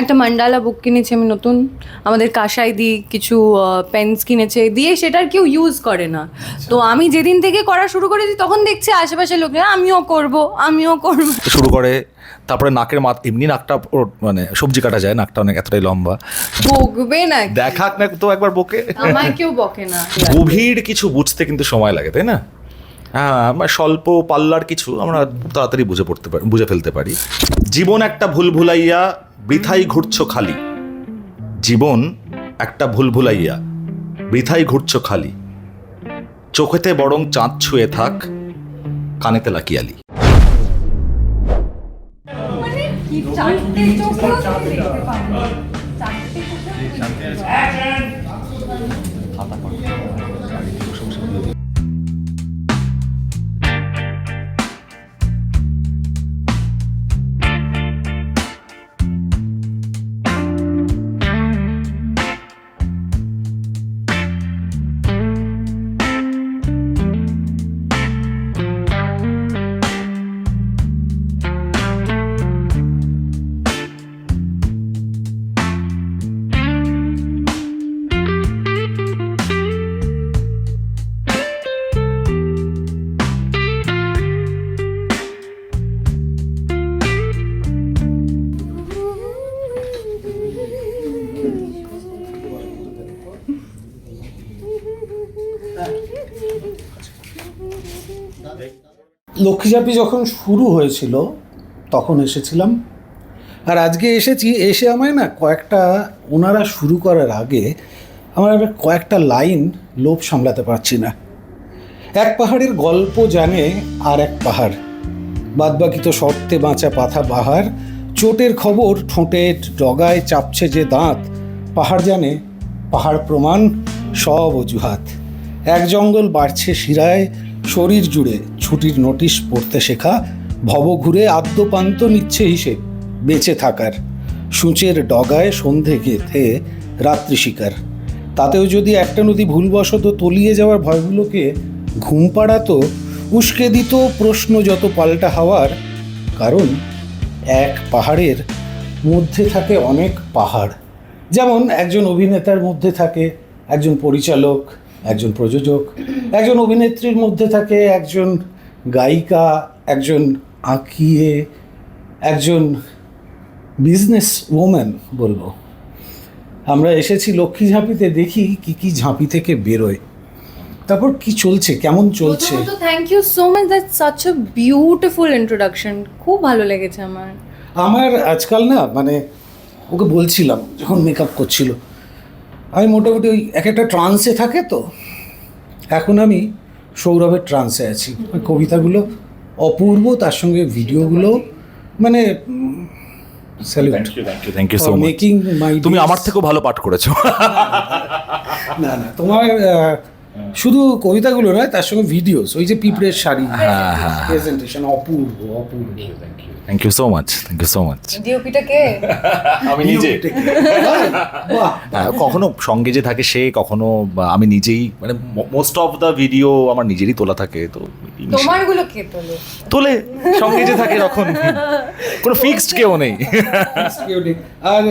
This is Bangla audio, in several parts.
একটা মান্ডালা বুক কিনেছি আমি নতুন। আমাদের কাসাই দি কিছু পেন্স কিনেছে। দিয়ে সেটার কেউ ইউজ করে না। তো আমি যেদিন থেকে করা শুরু করেছি তখন দেখছি আশেপাশের লোকে আমিও করব আমিও করব। শুরু করে তারপরে নাকের মাথ এমনি নাকটা মানে সবজি কাটা যায় নাকটা অনেক এতটাই লম্বা। বকবে না দেখাক না তো একবার বকে। আমায় কেউ বকে না। গভীর কিছু বুঝতে কিন্তু সময় লাগে তাই না? হ্যাঁ আমার স্বল্প পাল্লার কিছু আমরা তাড়াতাড়ি বুঝে পড়তে পারি বুঝে ফেলতে পারি। জীবন একটা ভুল ভুলাইয়া বৃথাই ঘুরছ খালি। জীবন একটা ভুল ভুলাইয়া বৃথাই ঘুরছ খালি। চোখেতে বরং চাঁদ ছুঁয়ে থাক, কানেতে লাকিয়ালি। দেখতে পাবো। লক্ষ্মীচাপি যখন শুরু হয়েছিল, তখন এসেছিলাম। আর আজকে এসেছি, এসে আমায় না কয়েকটা, ওনারা শুরু করার আগে আমার কয়েকটা লাইন লোভ সামলাতে পারছি না। এক পাহাড়ের গল্প জানে আর এক পাহাড়। বাদবাকি তো শর্তে বাঁচা পাথা পাহাড় চোটের খবর ঠোঁটে ডগায় চাপছে যে দাঁত। পাহাড় জানে, পাহাড় প্রমাণ, সব অজুহাত। এক জঙ্গল বাড়ছে শিরায়, শরীর জুড়ে। ছুটির নোটিশ পড়তে শেখা, ভব ঘুরে আদ্যপান্ত নিচ্ছে হিসেব, বেঁচে থাকার। সূচের ডগায় সন্ধে গেথে রাত্রি শিকার। তাতেও যদি একটা নদী ভুলবশত তলিয়ে যাওয়ার ভয়গুলোকে ঘুম পাড়াতো, উস্কে দিত প্রশ্ন যত পাল্টা হওয়ার, কারণ এক পাহাড়ের মধ্যে থাকে অনেক পাহাড়। যেমন একজন অভিনেতার মধ্যে থাকে একজন পরিচালক, একজন প্রযোজক, একজন অভিনেত্রীর মধ্যে থাকে একজন গায়িকা একজন আঁকিয়ে একজন বিজনেস ওম্যান বলব। আমরা এসেছি লক্ষ্মী ঝাঁপিতে দেখি কি কি ঝাঁপি থেকে বেরোয়। তারপর কি চলছে কেমন চলছে? Thank you so much that such a beautiful introduction খুব ভালো লেগেছে আমার। আমার আজকাল না মানে ওকে বলছিলাম যখন মেকআপ করছিল আমি মোটামুটি ওই এক একটা ট্রান্সে থাকে তো এখন আমি সৌরভের ট্রান্সে আছি। কবিতাগুলো অপূর্ব তার সঙ্গে ভিডিওগুলো মানে salute thank you so much তুমি আমার থেকেও ভালো পাঠ করেছ। না না তোমার শুধু কবিতাগুলো নয় তার সঙ্গে ভিডিওস ওই যে পিঁপড়ের শাড়ি হ্যাঁ, হ্যাঁ। প্রেজেন্টেশন অপূর্ব অপূর্ব। Thank you so much thank you so much ডিওপিটা কে? আমি নিজে। বাহ হ্যাঁ, কখনো সঙ্গে যে থাকে সে কখনো আমি নিজেই মানে মোস্ট অফ দ্য ভিডিও আমার নিজেরই তোলা থাকে তো তোমারগুলো কে তোলে? তোলে সঙ্গে যে থাকে তখন। কোনো ফিক্সড কেউ নেই। আর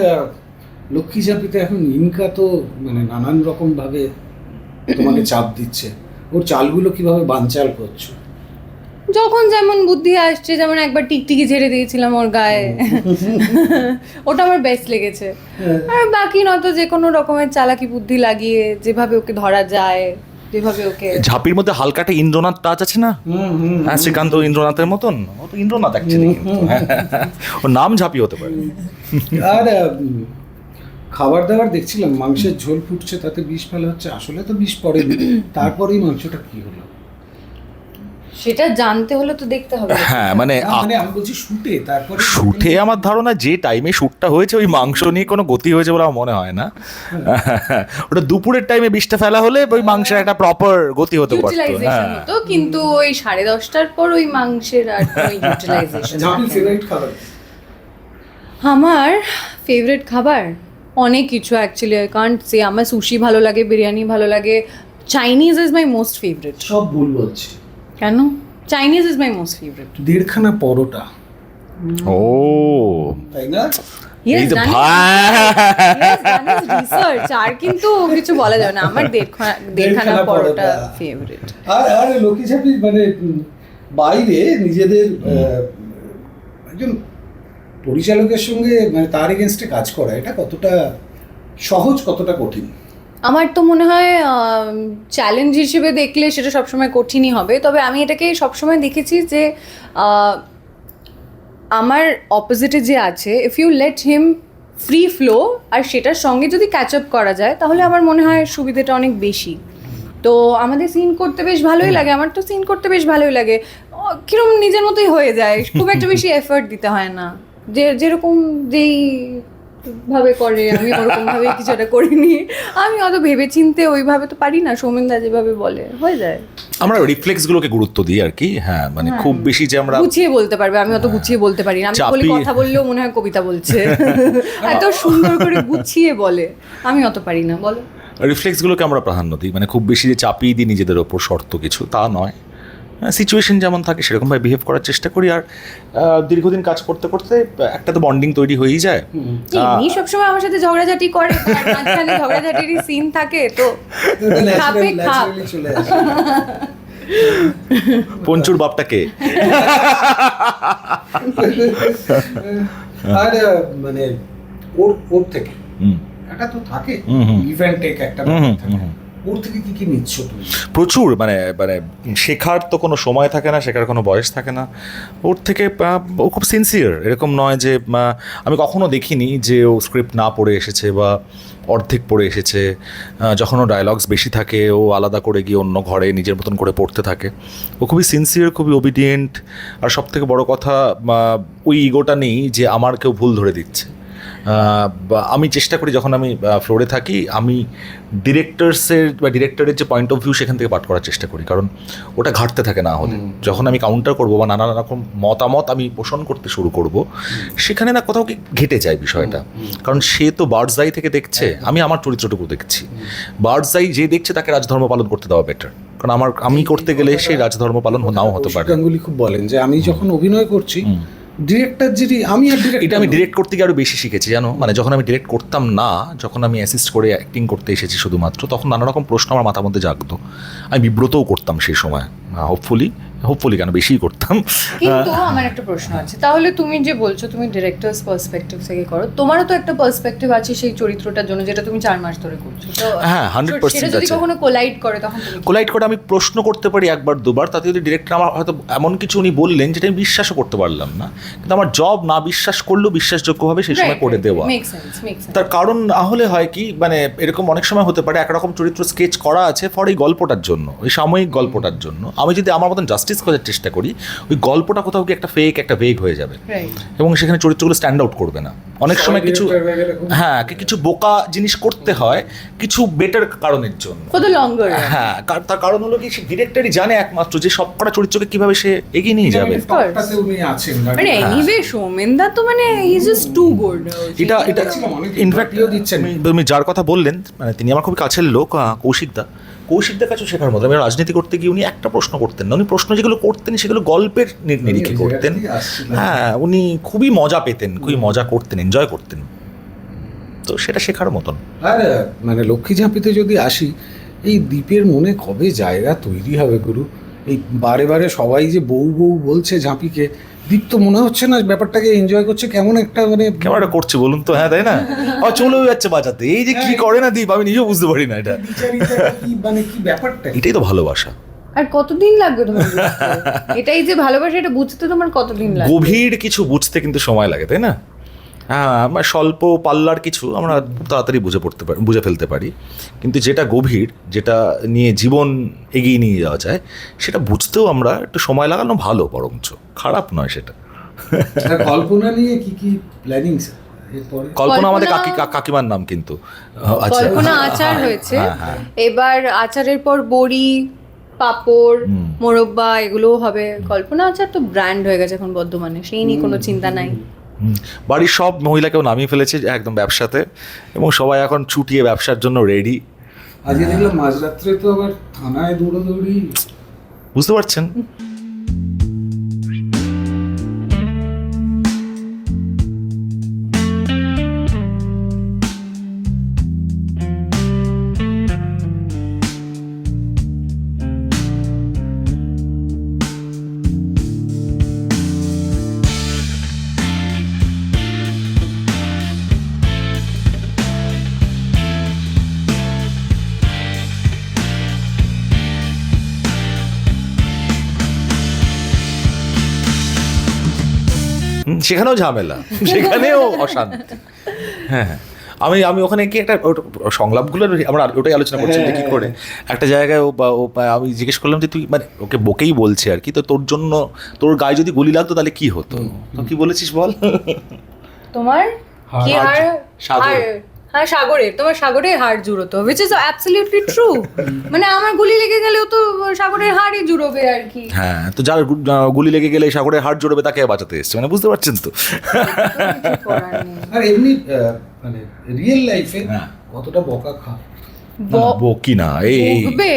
লক্ষ্মী চাপিতে এখন ইনকা তো মানে নানান রকম ভাবে তোমাকে চাপ দিচ্ছে। ওর চালগুলো কীভাবে বানচাল করছ? যখন যেমন বুদ্ধি আসছে যেমন একবার টিকটিকি ছেড়ে দিয়েছিলাম ওর গায়ে। ওটা আমার বেস্ট লেগেছে। আর বাকি নয়তো যে কোনো রকমের চালাকি বুদ্ধি লাগিয়ে যেভাবে ওকে ধরা যায় যেভাবে ওকে ঝাঁপির মধ্যে হালকাটা ইন্দ্রনাথ টাচ আছে না? হুম হুম হ্যাঁ শ্রীকান্ত ইন্দ্রনাথের মতন? ও তো ইন্দ্রনাথ অ্যাকচুয়ালি ওর নাম ঝাঁপি হতে পারে। আর খাবার দাবার দেখছিলাম মাংসের ঝোল ফুটছে তাতে বিষ ফেলা হচ্ছে আসলে তো বিষ পড়েনি। তারপরেই মাংসটা কি হলো? সেটা জানতে হলে তো দেখতে হবে। হ্যাঁ মানে মানে আমি বলছি শুটে তারপরে শুটে আমার ধারণা যে টাইমে শ্যুটটা হয়েছে ওই মাংস নিয়ে কোনো গতি হয়েছে বলে আমার মনে হয় না। ওটা দুপুরের টাইমে বিষটা ফেলা হলে ওই মাংসের একটা প্রপার গতি হতে পারতো। ইউটিলাইজেশন হ্যাঁ। হতো কিন্তু ওই সাড়ে দশটার পর ওই মাংসের আর ইউটিলাইজেশন ফেভারিট খাবার? আমার ফেভারিট খাবার? অনেক কিছু অ্যাকচুয়ালি আই কান্ট সে আমার সুশি ভালো লাগে বিরিয়ানি ভালো লাগে। Chinese is my most favourite সব ভুল বলছি। কেন? Chinese is my most favourite দেড়খানা paratha. ও। তাই না? এই তো research, আর কিন্তু কিছু বলা যাবে না। আমার দেড়খানা দেড়খানা দেড়খানা পরোটা। ফেভারিট আর মানে বাইরে নিজেদের একজন পরিচালকের সঙ্গে মানে তার এগেনস্টে কাজ করা, এটা কতটা সহজ, কতটা কঠিন? আমার তো মনে হয় চ্যালেঞ্জ হিসেবে দেখলে সেটা সবসময় কঠিনই হবে। তবে আমি এটাকে সবসময় দেখেছি যে আমার অপোজিটে যে আছে if you let him free flow আর সেটার সঙ্গে যদি ক্যাচ আপ করা যায়, তাহলে আমার মনে হয় সুবিধাটা অনেক বেশি। তো আমাদের সিন করতে বেশ ভালোই লাগে, আমার তো সিন করতে বেশ ভালোই লাগে। কিরম নিজের মতোই হয়ে যায়, খুব একটা বেশি এফর্ট দিতে হয় না। যে যেরকম যেই ভাবে করে আমি ওরকম ভাবে কিছু একটা করিনি। আমি অত ভেবে চিনতে ওইভাবে তো পারি না সৌমেনদা যেভাবে বলে হয়ে যায়। আমরা রিফ্লেক্স গুলোকে গুরুত্ব দিই আর কি হ্যাঁ মানে খুব বেশি যে আমরা গুছিয়ে বলতে পারবে আমি অত গুছিয়ে বলতে পারি না। আমি বলি কথা বললেও মনে হয় কবিতা বলছে। এত সুন্দর করে গুছিয়ে বলে আমি অত পারি না বলো। রিফ্লেক্স গুলোকে আমরা প্রাধান্য দিই মানে খুব বেশি যে চাপিয়ে দিই নিজেদের ওপর শর্ত কিছু তা নয়। সিচুয়েশন যেমন থাকে সেরকমভাবে বিহেভ করার চেষ্টা করি। আর দীর্ঘদিন কাজ করতে করতে একটা তো বন্ডিং তৈরি হয়েই যায়। এমনি সবসময় আমার সাথে ঝগড়াঝাটি করে মাঝখানে ঝগড়াঝাটিরই সিন থাকে তো খাপে খাপ। পঞ্চুর বাপটাকে আর মানে ওর ওর থেকে। একটা তো থাকে। ইভেন্ট টেক একটা থাকে। ওর থেকে কি নিচ্ছ তুমি? প্রচুর মানে মানে শেখার তো কোনো সময় থাকে না, শেখার কোনো বয়স থাকে না। ওর থেকে ও খুব সিনসিয়ার এরকম নয় যে আমি কখনো দেখিনি যে ও স্ক্রিপ্ট না পড়ে এসেছে বা অর্ধেক পড়ে এসেছে। যখন ও ডায়লগস বেশি থাকে, ও আলাদা করে গিয়ে অন্য ঘরে নিজের মতন করে পড়তে থাকে। ও খুবই সিনসিয়ার খুবই ওবিডিয়েন্ট আর সব থেকে বড় কথা ওই ইগোটা নেই যে আমার কেউ ভুল ধরে দিচ্ছে। আমি চেষ্টা করি যখন আমি ফ্লোরে থাকি আমি ডিরেক্টরসের বা ডিরেক্টরের যে পয়েন্ট অফ ভিউ সেখান থেকে পাঠ করার চেষ্টা করি। কারণ ওটা ঘাটতে থাকে না হলে। যখন আমি কাউন্টার করব বা নানা রকম মতামত আমি পোষণ করতে শুরু করব সেখানে না কোথাও কি ঘেটে যায় বিষয়টা। কারণ সে তো বার্ডস আই থেকে দেখছে আমি আমার চরিত্রটুকু দেখছি। বার্ডস আই যে দেখছে তাকে রাজধর্ম পালন করতে দেওয়া বেটার কারণ আমার আমি করতে গেলে সেই রাজধর্ম পালন নাও হতে পারে গাঙ্গুলি খুব বলেন যে আমি যখন অভিনয় করছি ডিরেক্টর যদি আমি আর এটা আমি ডিরেক্ট করতে গিয়ে আরও বেশি শিখেছি জানো? মানে যখন আমি ডিরেক্ট করতাম না যখন আমি অ্যাসিস্ট করে অ্যাক্টিং করতে এসেছি শুধুমাত্র তখন নানা রকম প্রশ্ন আমার মাথার মধ্যে জাগতো। আমি বিব্রতও করতাম সেই সময় হোপফুলি হোপফুলি কেন বেশিই করতাম। কিন্তু আমার একটা প্রশ্ন আছে। তাহলে তুমি যে বলছো তুমি ডিরেক্টরস পার্সপেক্টিভ থেকে করো তোমারও তো একটা পার্সপেক্টিভ আছে সেই চরিত্রটার জন্য যেটা তুমি চার মাস ধরে করছ। তো হ্যাঁ, 100% সেটা যদি কখনো কোলাইড করে তখন তুমি কি- কোলাইট করে আমি প্রশ্ন করতে পারি একবার দুবার। তাতে যদি ডিরেক্টর আমার হয়তো এমন কিছু উনি বললেন যেটা আমি বিশ্বাসও করতে পারলাম না। কিন্তু আমার জব না বিশ্বাস করলেও বিশ্বাসযোগ্যভাবে সেই সময় করে দেওয়া। তার কারণ না হলে হয় কি মানে এরকম অনেক সময় হতে পারে একরকম চরিত্র স্কেচ করা আছে ফর এই গল্পটার জন্য ওই সাময়িক গল্পটার জন্য। আমি যদি আমার মতন জাস্টিস খোঁজার চেষ্টা করি ওই গল্পটা কোথাও কি একটা ফেক একটা ভেগ হয়ে যাবে। এবং সেখানে চরিত্রগুলো স্ট্যান্ড আউট করবে না। অনেক সময় কিছু হয়ে হ্যাঁ কিছু বোকা জিনিস করতে হয় কিছু বেটার কারণের জন্য. হ্যাঁ তার কারণ হলো কি সে ডিরেক্টরই জানে একমাত্র যে সব কটা চরিত্রকে কীভাবে সে এগিয়ে নিয়ে যাবে। মানে এনিওয়ে সৌমেনদা তো মানে ইজ জাস্ট টু গুড এটা এটা ইনফ্যাক্ট দিচ্ছেন। তুমি যার কথা বললেন মানে তিনি আমার খুব কাছের লোক কৌশিকদা। কৌশিকদার কাছেও শেখার মতো। রাজনীতি করতে গিয়ে উনি একটা প্রশ্ন করতেন না। উনি প্রশ্ন যেগুলো করতেন সেগুলো গল্পের নিরিখে করতেন। হ্যাঁ উনি খুবই মজা পেতেন খুবই মজা করতেন এনজয় করতেন। তো সেটা শেখার মতন। আর মানে লক্ষ্মী ঝাঁপিতে যদি আসি এই দ্বীপের মনে কবে জায়গা তৈরি হবে গুরু? এই বারে বারে সবাই যে বউ বউ বলছে ঝাঁপিকে দীপ তো মনে হচ্ছে না ব্যাপারটাকে এনজয় করছে? কেমন একটা মানে কেমন একটা করছে বলুন তো হ্যাঁ তাই না? আর চলেও যাচ্ছে বাঁচাতে। এই যে কি করে না দীপ? আমি নিজেও বুঝতে পারি না এটা। মানে কি ব্যাপারটা? এটাই তো ভালোবাসা। আর কতদিন লাগবে তোমার? এটাই যে ভালোবাসা এটা বুঝতে তোমার কতদিন লাগবে? গভীর কিছু বুঝতে কিন্তু সময় লাগে তাই না? হ্যাঁ স্বল্প পাল্লার কিছু আমরা তাড়াতাড়ি বুঝে পড়তে পারি বুঝে ফেলতে পারি। কিন্তু যেটা গভীর যেটা নিয়ে জীবন এগিয়ে নিয়ে যাওয়া যায় সেটা বুঝতেও আমরা একটু সময় লাগানো ভালো বরঞ্চ। খারাপ নয় সেটা। কল্পনা নিয়ে কি কি প্ল্যানিং কল্পনা আমাদের কাকি কাকিমার নাম কিন্তু। আচ্ছা। কল্পনা আচার হয়েছে। হ্যাঁ, হ্যাঁ। এবার আচারের পর বড়ি পাপড় মোরব্বা এগুলোও হবে। কল্পনা আচার তো ব্র্যান্ড হয়ে গেছে এখন বর্ধমানে। সেই নিয়ে কোনো চিন্তা নাই। বাড়ির সব মহিলাকেও নামিয়ে ফেলেছে একদম ব্যবসাতে এবং সবাই এখন ছুটিয়ে ব্যবসার জন্য রেডি আজকে দেখলাম মাঝরাত্রে তো আবার থানায় দৌড়াদৌড়ি। বুঝতে পারছেন? সেখানেও ঝামেলা সেখানেও অশান্তি। হ্যাঁ হ্যাঁ। আমি আমি ওখানে কি একটা ওটা- সংলাপগুলো আমরা ওটাই আলোচনা করছি যে কি করে। একটা জায়গায় ও বা- ও আমি জিজ্ঞেস করলাম যে তুই মানে ওকে বকেই বলছে আর কি তো তোর জন্য তোর গায়ে যদি গুলি লাগতো তাহলে কি হতো? তো কি বলেছিস বল? তোমার? কি হ্যাঁ সাগরে তোমার সাগরে হাড় জুড়োতো হুইচ ইজ অ্যাবসলিউটলি ট্রু মানে আমার গুলি লেগে গেলেও তো সাগরের হাড়ই জুড়োবে আর কি। হ্যাঁ তো যার গুলি লেগে গেলে সাগরে হাড় জুড়োবে তাকে বাঁচাতে এসছে। মানে বুঝতে পারছেন তো। আর এমনি মানে রিয়েল লাইফে হ্যাঁ। কতটা বকা খা বকি না এই বকবে?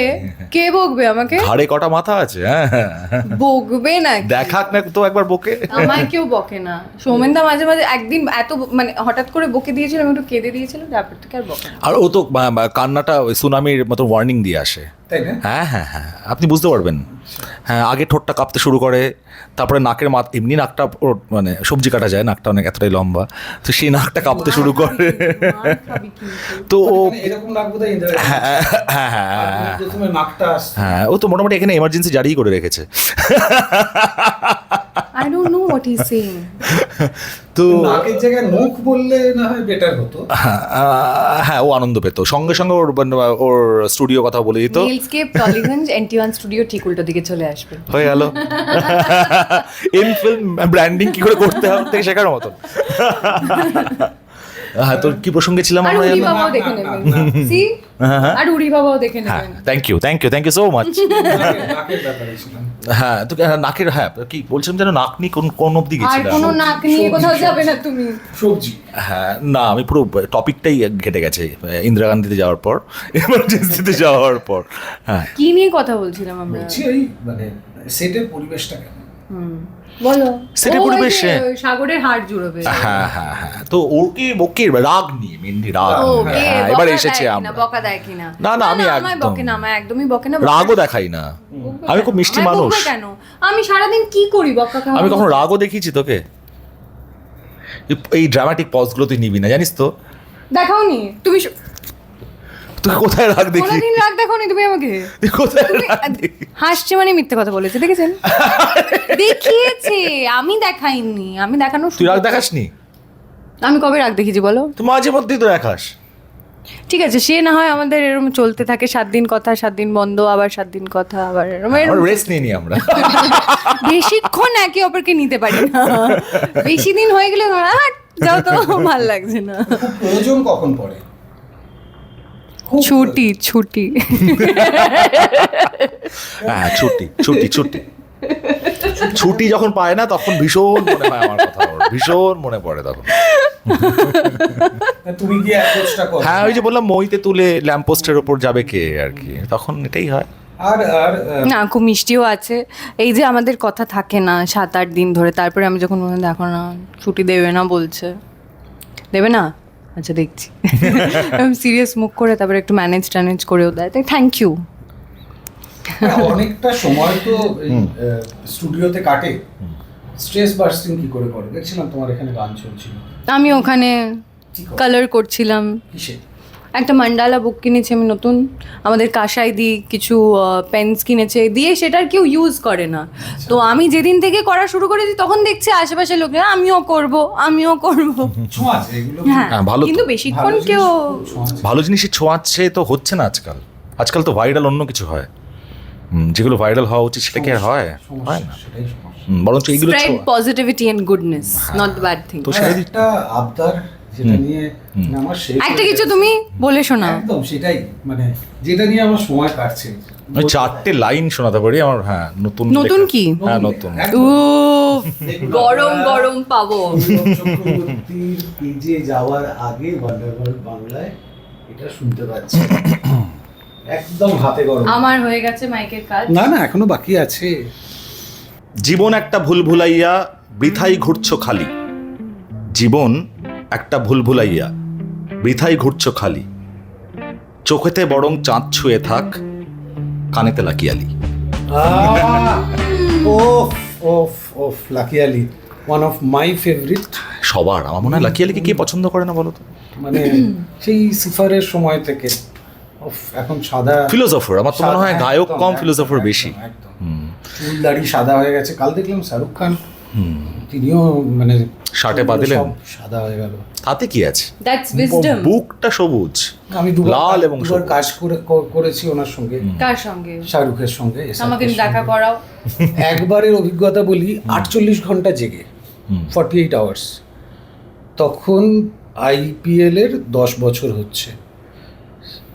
কে বকবে আমাকে? ঘাড়ে কটা মাথা আছে হ্যাঁ। হ্যাঁ, হ্যাঁ। বকবে না দেখাক না তো একবার বকে। আমায় কেউ বকে না। সৌমেনদা মাঝে মাঝে একদিন এত মানে হঠাৎ করে বকে দিয়েছিল আমি একটু কেঁদে দিয়েছিলাম তারপর থেকে আর বকে আর ও তো কান্নাটা ওই সুনামির মতো ওয়ার্নিং দিয়ে আসে। হ্যাঁ হ্যাঁ হ্যাঁ আপনি বুঝতে পারবেন। হ্যাঁ আগে ঠোঁটটা কাঁপতে শুরু করে তারপরে নাকের মাথ এমনি নাকটা মানে সবজি কাটা যায় নাকটা অনেক এতটাই লম্বা। তো সেই নাকটা কাঁপতে শুরু করে। তো ও মানে। হ্যাঁ হ্যাঁ হ্যাঁ হ্যাঁ আসছে। হ্যাঁ ও তো মোটামুটি এখানে এমার্জেন্সি জারিই করে রেখেছে। I don't know what he's saying. তো নাকের জায়গায় মুখ বললে না হয় বেটার হতো। হ্যাঁ, হ্যাঁ ও আনন্দ পেত। সঙ্গে সঙ্গে ওর মানে ওর স্টুডিও কথা বলে দিত। নীলস্কেপ Tollygunge N T one studio ঠিক উল্টো দিকে চলে আসবে। হয়ে গেল। ইন ফিল্ম ব্র্যান্ডিং কি করে করতে হবে থেকে শেখার মতন। হ্যাঁ তোর কি প্রসঙ্গে ছিলাম আমরা উড়ি বাবাও দেখে নেবেন সি? হ্যাঁ, হ্যাঁ। আর উড়ি বাবাও দেখে হ্যাঁ নেবেন thank you thank you thank you so much হ্যাঁ তো হ্যাঁ, নাকের হ্যাঁ কি বলছিলাম যেন নাক নিয়ে কোন কোন অবধি আর গেছিলাম কোনো নাক নিয়ে কোথাও যাবে না তুমি। সবজি। হ্যাঁ না আমি পুরো টপিকটাই ঘেটে গেছে ইন্দিরা গান্ধীতে যাওয়ার পর এমার্জেন্সিতে যাওয়ার পর হ্যাঁ। কি নিয়ে কথা বলছিলাম আমরা? বলছি ওই মানে সেটের পরিবেশটা কেমন? হুম, বলো। সেটা হ্যাঁ। সাগরের হাড় জুড়বে। হ্যাঁ হ্যাঁ হ্যাঁ তো ওকে ওকে রাগ নিয়ে মেনলি রাগ হ্যাঁ, এবার এসেছে আমরা। বকা দেয় কিনা? না, না, আমি একদম- বকে না আমায় একদমই বকে না রাগও দেখাই না। আমি খুব মিষ্টি মানুষ। কেন? আমি সারাদিন কি করি বকা খাওয়া আমি কখনো রাগও দেখিয়েছি তোকে। এই- ড্রামাটিক পজগুলো তুই নিবি না জানিস তো? দেখাওনি? তুমি স- তুই কোথায় রাগ দেখি? কোনোদিন রাগ দেখাওনি তুমি আমাকে? কোথায় রাগ দেখি? হাসছে মানে মিথ্যে কথা বলেছে দেখেছেন? দেখিয়েছে আমি দেখাইনি আমি দেখানো তুই রাগ দেখাসনি? আমি কবে রাগ দেখিয়েছি বলো? তুই মাঝে মধ্যেই তো দেখাস। ঠিক আছে সে না হয় আমাদের এরকম চলতে থাকে সাত দিন কথা সাত দিন বন্ধ আবার সাত দিন কথা আবার এরকম আমরা রেস্ট নিয়ে নি আমরা। বেশিক্ষণ একে অপরকে নিতে পারি না। বেশি দিন হয়ে গেলে ধরো, যাও তো ভালো লাগছে না। প্রয়োজন কখন পড়ে? ছুটি ছুটি। হ্যাঁ ছুটি ছুটি ছুটি। ছুটি যখন পায় না তখন ভীষণ মনে হয় আমার কথা ভীষণ মনে পড়ে তখন। তুমি গিয়ে হ্যাঁ ওই যে বললাম মইতে তুলে ল্যাম্পপোস্টের ওপর যাবে কে আর কি। তখন এটাই হয়। আর আর না খুব মিষ্টিও আছে। এই যে আমাদের কথা থাকে না সাত আট দিন ধরে তারপরে আমি যখন দেখো না ছুটি দেবে না বলছে। দেবে না? আচ্ছা দেখছি। সিরিয়াস মুখ করে তারপরে একটু ম্যানেজ ট্যানেজ করেও দেয়। তাই থ্যাংক ইউ অনেকটা সময় তো স্টুডিওতে কাটে। স্ট্রেস বার্স্টিং কি করে করে? দেখছিলাম তোমার এখানে গান চলছিল। আমি ওখানে কালার করছিলাম। কিসে? একটা মান্ডালা বুক কিনেছি আমি নতুন। আমাদের কাঁসাই দি কিছু পেন্স কিনেছে। দিয়ে সেটার কেউ ইউজ করে না। তো আমি যেদিন থেকে করা শুরু করেছি তখন দেখছি আশেপাশে লোক আমিও করব আমিও করব। হ্যাঁ। হ্যাঁ, ভালো কিন্তু বেশিক্ষণ কেউ ভালো জিনিসের ছোঁয়াচ্ছে তো হচ্ছে না আজকাল। আজকাল তো ভাইরাল অন্য কিছু হয়। যেগুলো ভাইরাল হওয়া উচিত সেটা কি আর হয়? হয় না। সেটাই সমস্যা। হুম, বরঞ্চ এইগুলো positivity and goodness not bad thing তো আর সেটাই একটা আবদার যেটা নিয়ে আমার শেষ একটা কিছু তুমি বলে শোনা একদম সেটাই মানে যেটা নিয়ে আমার সময় কাটছে। ওই চারটে লাইন শোনাতে পারি আমার হ্যাঁ নতুন নতুন কি? হ্যাঁ নতুন। গরম গরম পাবো। অনুভব চক্রবর্তীর পেজে যাওয়ার আগে ওয়ান্ডারওয়ার্ল্ড বাংলায় এটা শুনতে পাচ্ছি। একদম হাতে গরম। আমার হয়ে গেছে মাইকের কাজ। না না এখনও বাকি আছে। জীবন একটা ভুল ভুলাইয়া বৃথাই ঘুরছো খালি। জীবন একটা ভুল ভুলাইয়া বৃথাই ঘুরছো খালি। চোখেতে বরং চাঁদ ছুঁয়ে থাক কানেতে লাকিয়ালি। ওফ ওফ ওফ lucky Ali one of my favourite সবার আমার মনে হয় লাকিয়ালিকে কে পছন্দ করে না বলো তো? মানে সেই সুফারের সময় থেকে। ওফ এখন সাদা ফিলোসফার আমার তো মনে হয় গায়ক কম ফিলোসফার বেশি। চুল দাড়ি সাদা হয়ে গেছে কাল দেখলাম শাহরুখ খান। তিনিও মানে শার্টে পা দিলেন? সাদা হয়ে গেল। তাতে কি আছে? দ্যাটস উইজডম বুকটা সবুজ আমি দুবার লাল এবং সবুজ। কাজ করে করেছি ওনার সঙ্গে। কার সঙ্গে? শাহরুখের সঙ্গে আমাকে দেখা করাও। একবারের অভিজ্ঞতা বলি আটচল্লিশ ঘণ্টা জেগে ফর্টি এইট আওয়ার্স তখন আইপিএল এর দশ বছর হচ্ছে।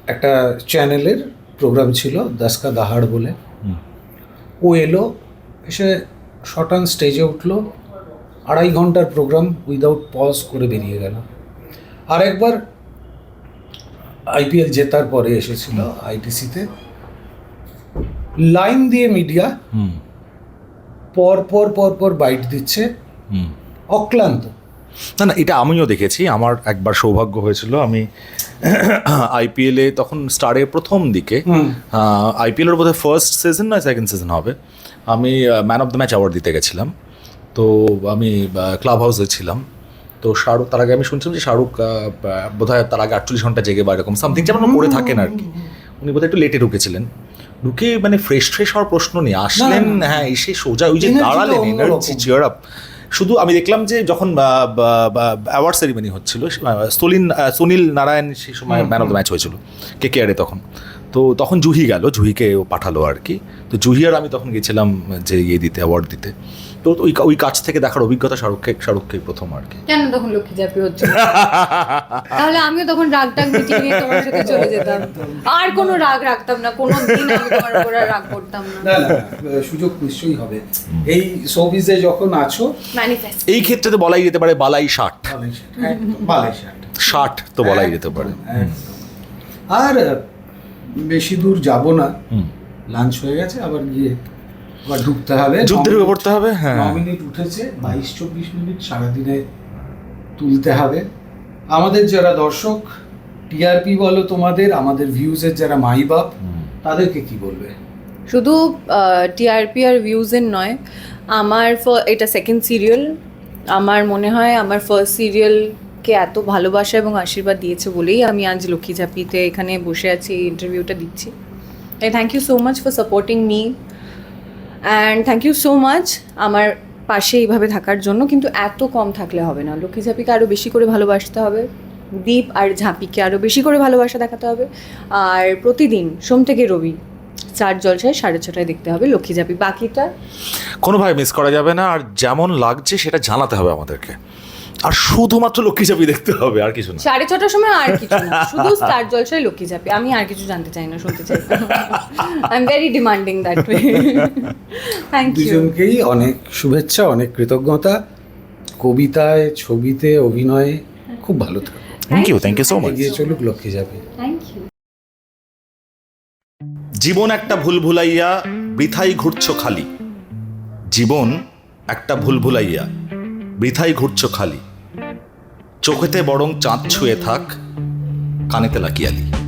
একটা চ্যানেলের প্রোগ্রাম ছিল দাসকা দাহাড় বলে। ও এলো এসে শটান স্টেজে উঠল আড়াই ঘণ্টার প্রোগ্রাম উইদাউট পজ করে বেরিয়ে গেল। আর একবার আইপিএল জেতার পরে এসেছিল আইটিসিতে লাইন দিয়ে মিডিয়া হুম। পর পর পর পর বাইট দিচ্ছে। হুম। অক্লান্ত। না না এটা আমিও দেখেছি। আমার একবার সৌভাগ্য হয়েছিল আমি আইপিএলে তখন স্টারের প্রথম দিকে। আইপিএলের বোধহয় ফার্স্ট সিজন না সেকেন্ড সিজন হবে। আমি man of the match award দিতে গেছিলাম। তো আমি ক্লাব হাউসে ছিলাম। তো শাহরুখ তার আগে আমি শুনছিলাম যে শাহরুখ বোধ হয় তার আগে আটচল্লিশ ঘণ্টা জেগে বা এরকম সামথিং যেমন করে থাকেন আর কি। উনি বোধহয় একটু লেটে ঢুকেছিলেন। ঢুকে মানে ফ্রেশ ফ্রেশ হওয়ার প্রশ্ন নেই। আসলেন হ্যাঁ এসে সোজা ওই যে দাঁড়ালেন এনার্জি চিয়ার আপ শুধু আমি দেখলাম যে যখন অ্যাওয়ার্ড সেরিমনি হচ্ছিল সলিন সুনীল নারায়ণ সেই সময় ম্যান অফ দ্য ম্যাচ হয়েছিল কে কেয়ারে তখন। তো তখন জুহি গেল জুহিকে ও পাঠালো আর কি। তো জুহি আর আমি তখন গেছিলাম যে ইয়ে দিতে অ্যাওয়ার্ড দিতে। তো ওই ওই কাছ থেকে দেখার অভিজ্ঞতা শাহরুখকে শাহরুখকে প্রথম আর কি। কেন তখন লক্ষ্মী চাপি হচ্ছে? তাহলে আমিও তখন রাগ টাগ মিটিয়ে নিয়ে তোমার সাথে চলে যেতাম। আর কোনো রাগ রাখতাম না কোনো দিন আমি তোমার উপর রাগ করতাম না। না সুযোগ নিশ্চয়ই হবে। এই শোবিজে যখন আছো ম্যানিফেস্ট এই ক্ষেত্রে তো বলাই যেতে পারে বালাই ষাট। বালাই বালাই শার্ট। ষাট তো বলাই যেতে পারে। আর বেশি দূর যাব না। লাঞ্চ হয়ে গেছে আবার গিয়ে আবার ঢুকতে হবে। যুদ্ধে ঢুকে পড়তে হবে হ্যাঁ। ন মিনিট উঠেছে বাইশ চব্বিশ মিনিট সারাদিনে তুলতে হবে। আমাদের যারা দর্শক টিআরপি বলো তোমাদের আমাদের ভিউজের যারা মাই বাপ তাদেরকে কি বলবে? শুধু টিআরপি আর ভিউজের নয় আমার ফ- এটা সেকেন্ড সিরিয়াল আমার মনে হয় আমার ফার্স্ট সিরিয়ালকে এত ভালোবাসা এবং আশীর্বাদ দিয়েছে বলেই আমি আজ লক্ষ্মী ঝাপিতে এখানে বসে আছি এই ইন্টারভিউটা দিচ্ছি। Thank you so much for supporting me and thank you so much আমার পাশে এইভাবে থাকার জন্য কিন্তু এত কম থাকলে হবে না। লক্ষ্মী ঝাঁপিকে আরও বেশি করে ভালোবাসতে হবে। দীপ আর ঝাঁপিকে আরও বেশি করে ভালোবাসা দেখাতে হবে। আর প্রতিদিন সোম থেকে রবি চার জলসায় সাড়ে ছটায় দেখতে হবে লক্ষ্মী ঝাঁপি। বাকিটা কোনোভাবে মিস করা যাবে না। আর যেমন লাগছে সেটা জানাতে হবে আমাদেরকে। আর শুধুমাত্র লক্ষ্মী চাপি দেখতে হবে আর কিছু না। সাড়ে ছটার সময় আর কিছু না। শুধু স্টার জলসায় লক্ষ্মী ঝাঁপি। আমি আর কিছু জানতে চাই না শুনতে চাই। I am very demanding that way thank you দুজনকেই অনেক শুভেচ্ছা অনেক কৃতজ্ঞতা। কবিতায় ছবিতে অভিনয়ে খুব ভালো থাকো। Thank you thank you so much এগিয়ে চলুক লক্ষ্মী যাবে থ্যাংক ইউ জীবন একটা ভুল ভুলাইয়া বৃথাই ঘুরছ খালি। জীবন একটা ভুল ভুলাইয়া বৃথাই ঘুরছ খালি। চোখেতে বরং চাঁদ ছুঁয়ে থাক কানেতে লাকিয়ালি